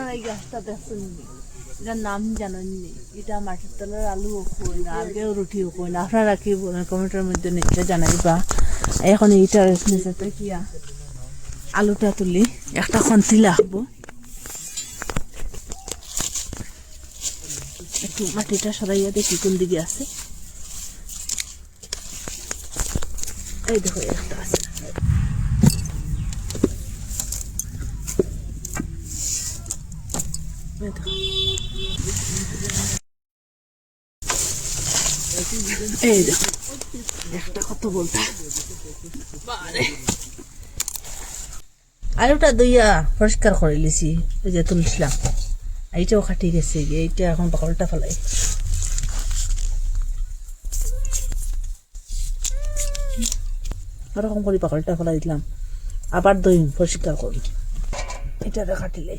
আপনারা এই গাছটা দেখছেন নি? এটার নাম জানেননি এটা মাটির তলার আলু কই না আগেও রুটিও কই না আপনারা কি এখন এইটার নিচেতে কিয়া আলুটা তুলি একটা খন্তি লাগবো একটু মাটিটা সরাইয়া দেখি কোন দিকে আছে এই দেখো একটা আছে এই দেখো। একটা কত বলতে। আলুটা দইয়া পরিষ্কার করে লিছি ওই যে তুলছিলাম। এইটাও খাটি গেছে এইটা এখন বাকলটা ফেলাই। ওরকম করে বাকলটা ফেলাই দিলাম। আবার দই পরিষ্কার করি। এটাতে খাটিলে।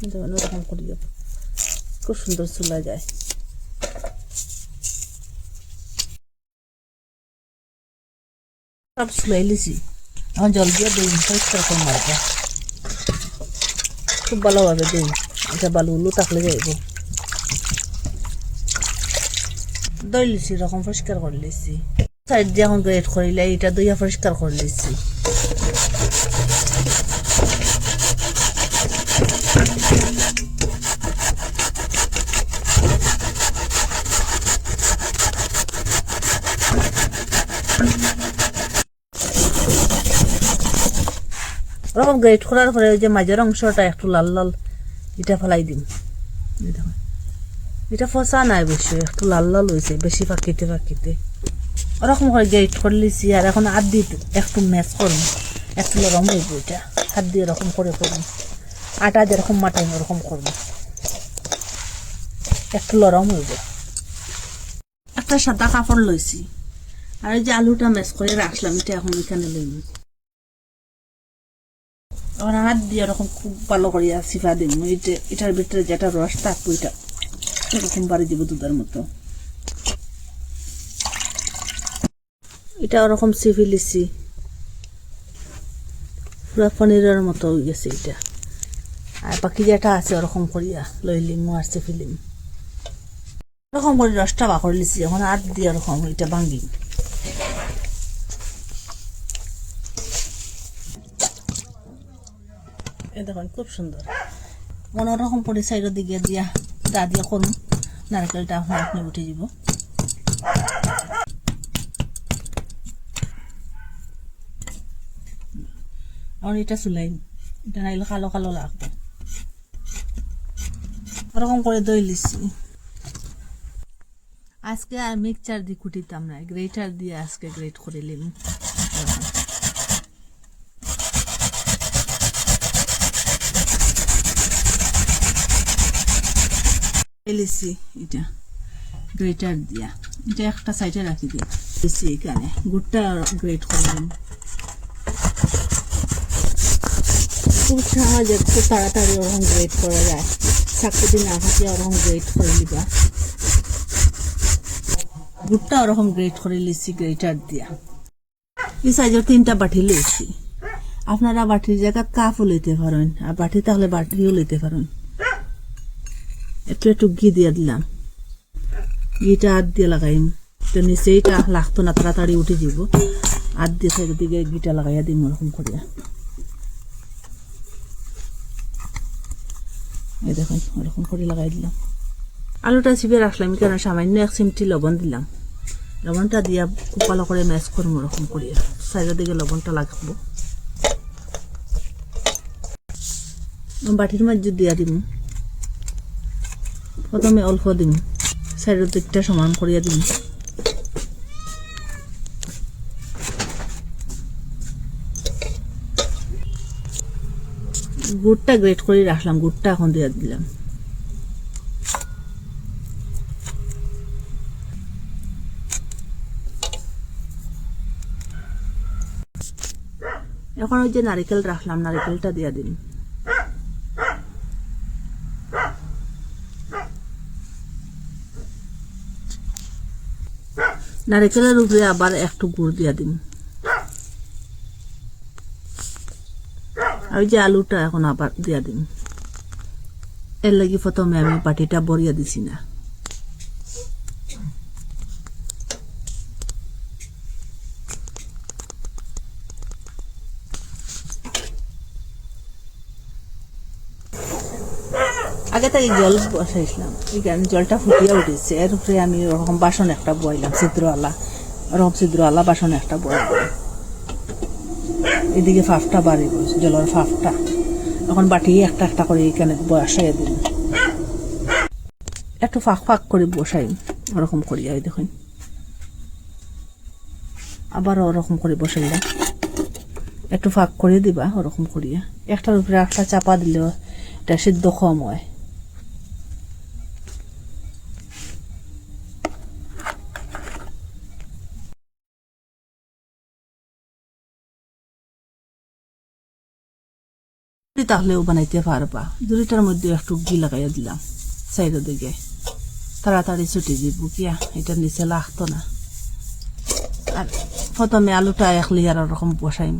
কিন্তু ওরকম করি খুব সুন্দর চুলা যায়। সব চুলাই লিছি এখন জল দিয়ে দিই পরিষ্কার করে মারবো খুব ভালোভাবে দিই। এটা বালু উলু থাকলে যাইব। দই লিছি এরকম পরিষ্কার করে লিছি সাইড দিয়ে এখন গ্রেট করিলে এটা দইয়া পরিষ্কার করে লিছি ওরকম গ্রেট করার পরে ওই যে মাঝের অংশটা একটু লাল লাল এটা ফেলাই দিম। এটা ফসা নাই বেশি, একটু লাল লাল হয়েছে বেশি পাকিতে পাকিতে ওরকম করে গ্রেট করলিছি আর এখন হাত দিয়ে একটু ম্যাচ করুন, একটু নরম হইব এটা। হাত দিয়ে এরকম করে করুন, আটা যেরকম মাটাই ওরকম করুন। একটু নরম হইব। একটা সাদা কাপড় লইছি, আর ওই যে আলুটা ম্যাচ করে রাখলাম, এটা এখন এখানে লইব এখন হাত দিয়ে এরকম খুব ভালো করিয়া সিফা দিম এটা এটার ভিতরে যেটা রস থাকব এটা এরকম বাড়ি দিব দুধের মতো। এটা ওরকম সিফি লিছি পুরা পনিরের মতো হয়ে গেছে এটা। আর বাকি যেটা আছে ওরকম করিয়া, লইলিম, আর সিফিলিম। ওরকম করে রসটা বাকর লিছি, এখন হাত দিয়ে ওরকম এটা ভাঙ্গিম দেখুন, খুব সুন্দর। অন্যরকম করে সাইডের দিকে দিয়া দা দিয়া করুন, নারকেলটা আপনার আপনি উঠে যাব এটা চুলাই, এটা নাইলে কালো কালো লাগবে। ওরকম করে দই লিছি। আজকে আর মিক্সচার দিয়ে কুটিতাম না, গ্রেটার দিয়ে আজকে গ্রেট করে নিলাম। এলিসি এটা, গ্রেটার দিয়া। এটা একটা সাইডে রাখি এখানে, গুড়টা গ্রেট করলাম। খুব সহজে খুব তাড়াতাড়ি ওরকম গ্রেট করা যায়। চাকুতি না ওরকম গ্রেট করে নিবা। গুড়টা ওরকম গ্রেট করে লিছি গ্রেটার দিয়া। এই সাইজের তিনটা বাটি লইছি। আপনারা বাটির জায়গা কাপও লইতে পারেন, আর বাটি তাহলে বাটিও লইতে পারেন। একটু একটু ঘি দিয়ে দিলাম। ঘিটা হাত দিয়ে লাগাইম। তো নিচে এটা লাগতো না, তাড়াতাড়ি উঠে যাব। হাত দিয়ে সাইডের দিকে ঘিটা লাগাইয়া দিম ওরকম করিয়া। এই দেখুন, ওরকম করে লাগাই দিলাম। আলুটা চিপে রাখলাম এখানে সামান্য এক চিমটি লবণ দিলাম। লবণটা দিয়া খুব ভালো করে ম্যাচ করব ওরকম করিয়া। সাইডের দিকে লবণটা লাগবো। বাটির মাঝে দিয়া দিম। প্রথমে অল্প দিন, সাইডের দিকটা সমান করিয়া দিম গুড়টা গ্রেট করে রাখলাম, গুড়টা এখন দিয়ে দিলাম। এখন ওই যে নারিকেল রাখলাম, নারিকেলটা দিয়ে দিন। নারিকেলের উপরে আবার একটু গুড় দিয়ে দিন। ওই যে আলুটা এখন আবার দিয়ে দিন। এর লাগি প্রথমে আমি বাটিটা বরিয়া দিছি না। আগে থেকে জল বসাইছিলাম। এখানে জলটা ফুটিয়ে উঠেছে। এর উপরে আমি ওরকম বাসন একটা বইলাম, ছিদ্রওয়ালা, ওরকম ছিদ্রওয়ালা বাসন একটা বইলাম। এদিকে ফাফটা বাড়ি গেছে জলের ফাফটা এখন বাটি একটা একটা করে এখানে বসাই দিন একটু ফাঁক ফাঁক করে বসাই ওরকম করিয়া ওই দেখুন। আবার ওরকম করে বসাইলাম। একটু ফাঁক করে দিবা, ওরকম করিয়া। একটার উপরে একটা চাপা দিলেও এটা সিদ্ধ কম হয়। ঝুড়ি তাহলেও বানাইতে পারবা। ঝুড়িটার মধ্যে একটু ঘি লাগাইয়া দিলাম সাইডের দিকে। তাড়াতাড়ি ছুটি দিব কিয়া এটা নিচে লাগতো না। আর প্রথমে আলুটা এক লিয়ার ওরকম বসাইম।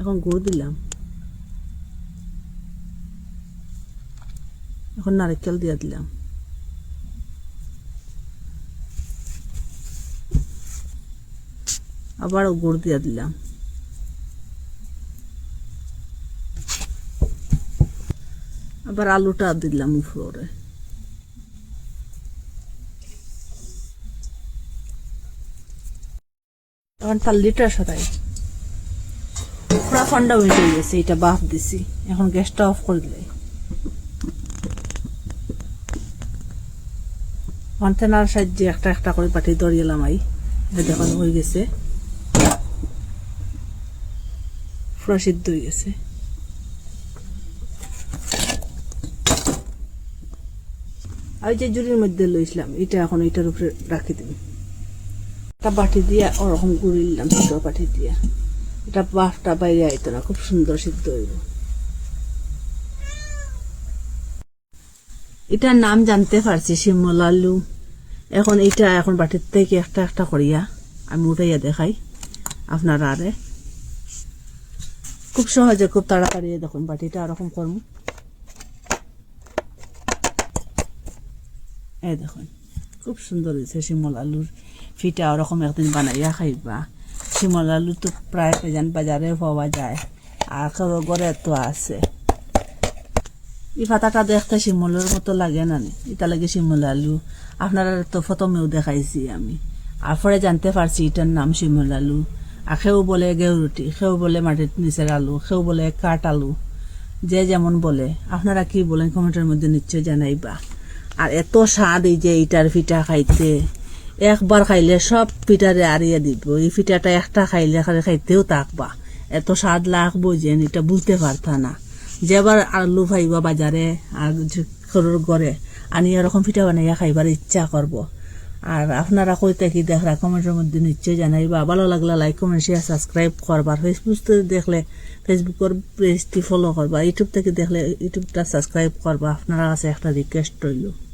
এখন গুড় দিলাম। এখন নারকেল দিয়া দিলাম। আবারও গুড় দিয়ে দিলাম। আবার আলুটা দিলাম উপরে। এখন পাল্লিটা সরাই। পুরা ঠান্ডা হয়ে গেছে এটা বাফ দিছি। এখন গ্যাসটা অফ করে দিলে। কন্টেনার সাহায্যে একটা একটা করে পাঠিয়ে দড়িয়েলাম আই। এই দেখুন, হয়ে গেছে। পুরো সিদ্ধ হয়ে গেছে। আর যে জুড়ির মধ্যে লইছিলাম, এটা এখন এটার উপরে রাখি দিন একটা বাটি দিয়ে ওরকম গুড়িলাম ছোট বাটি দিয়ে। এটা বাফটা বাইরে আইতো না, খুব সুন্দর সিদ্ধ হইব। এটার নাম জানতে পারছি শিমল আলু এখন এটা এখন বাটির থেকে একটা একটা করিয়া আমি উঠাইয়া দেখাই আপনারা আরে। খুব সহজে, খুব তাড়াতাড়ি দেখুন বাটিটা এরকম করব। এই দেখুন, খুব সুন্দর হয়েছে শিমল আলুর ফিটা, ওরকম একদিন বানাইয়া খাইবা। শিমল আলু তো প্রায় পেজান বাজারে পাওয়া যায়, আর কারও ঘরে তো আছে। এই পাতাটা দেখতে শিমলের মতো লাগে না? এটা লাগে শিমল আলু। আপনারা তো প্রথমেও দেখাইছি আমি। আর পরে জানতে পারছি এটার নাম শিমল আলু। আর সেও বলে গেউরুটি সেও বলে মাটির নিচের আলু, সেও বলে কাঠ আলু। যে যেমন বলে। আপনারা কি বলেন কমেন্টের মধ্যে নিশ্চয় জানাইবা। আর এত স্বাদ এই যে এইটার পিঠা খাইতে। একবার খাইলে সব পিঠারে আরিয়ে দিব। এই পিঠাটা একটা খাইলে খালি খাইতেও থাকবা। এত স্বাদ লাগবো যে এটা বুঝতে পারতা না। যেবার আলু খাইবা বাজারে আর সরুর ঘরে আনি এরকম পিঠা বানাইয়া খাইবার ইচ্ছা করব। আর আপনারা কইতে কি দেখরা কমেন্টের মধ্যে নিশ্চয় জানাইবা। ভালো লাগলে লাইক কমেন্ট শেয়ার সাবস্ক্রাইব করবার ফেসবুক দেখলে ফেসবুকের পেজটি ফলো করবা। ইউটিউব থেকে দেখলে ইউটিউবটা সাবস্ক্রাইব করবা। আপনারা কাছে একটা রিকোয়েস্ট রইল।